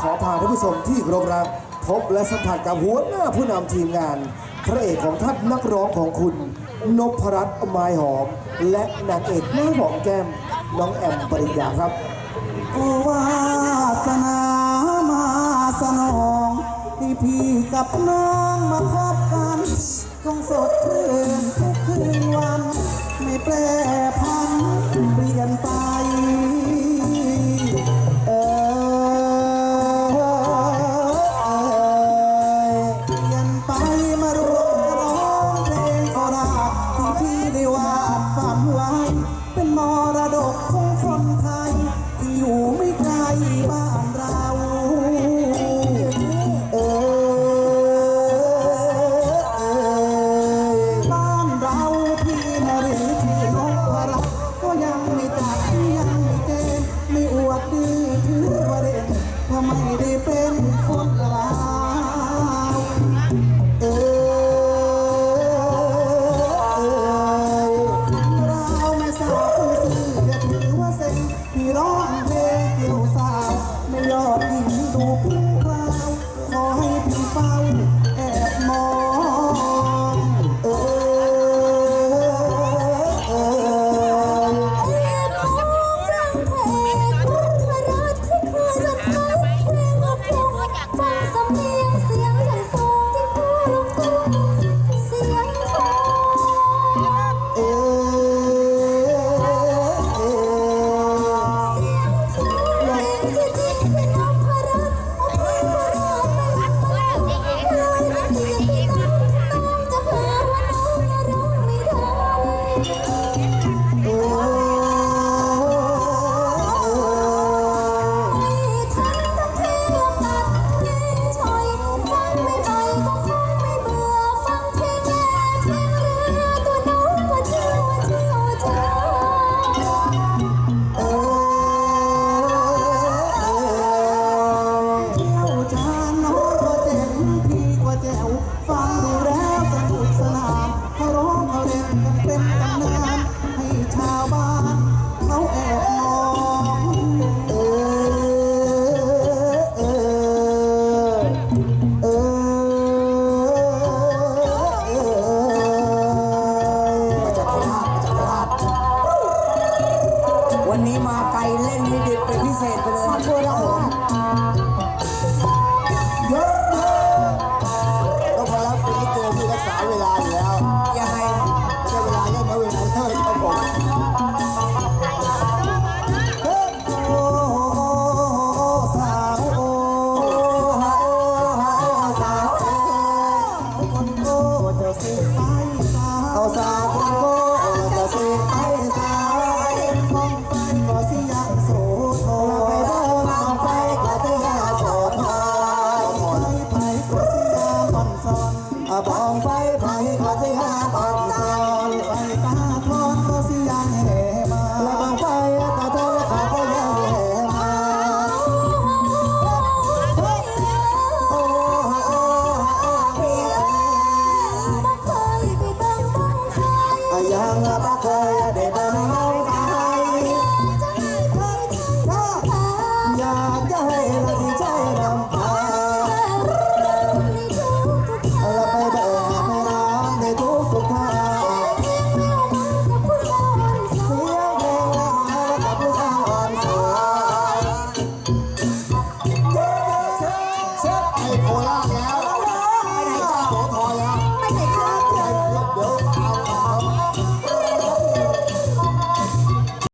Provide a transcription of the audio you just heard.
ขอพาท่านผู้ชมที่รบรักพบและสัมผัสกับหัวหน้าผู้นำทีมงาน พระเอกของท่านนักร้องของคุณนพรัตน์ไม้หอม และนางเอกหน้าหอมแก้มน้องแอมปริญญาครับโอวาสนามาสนองที่พี่กับน้องมาพบกันคงสดชื่นทุกคืนวัน ไม่แปล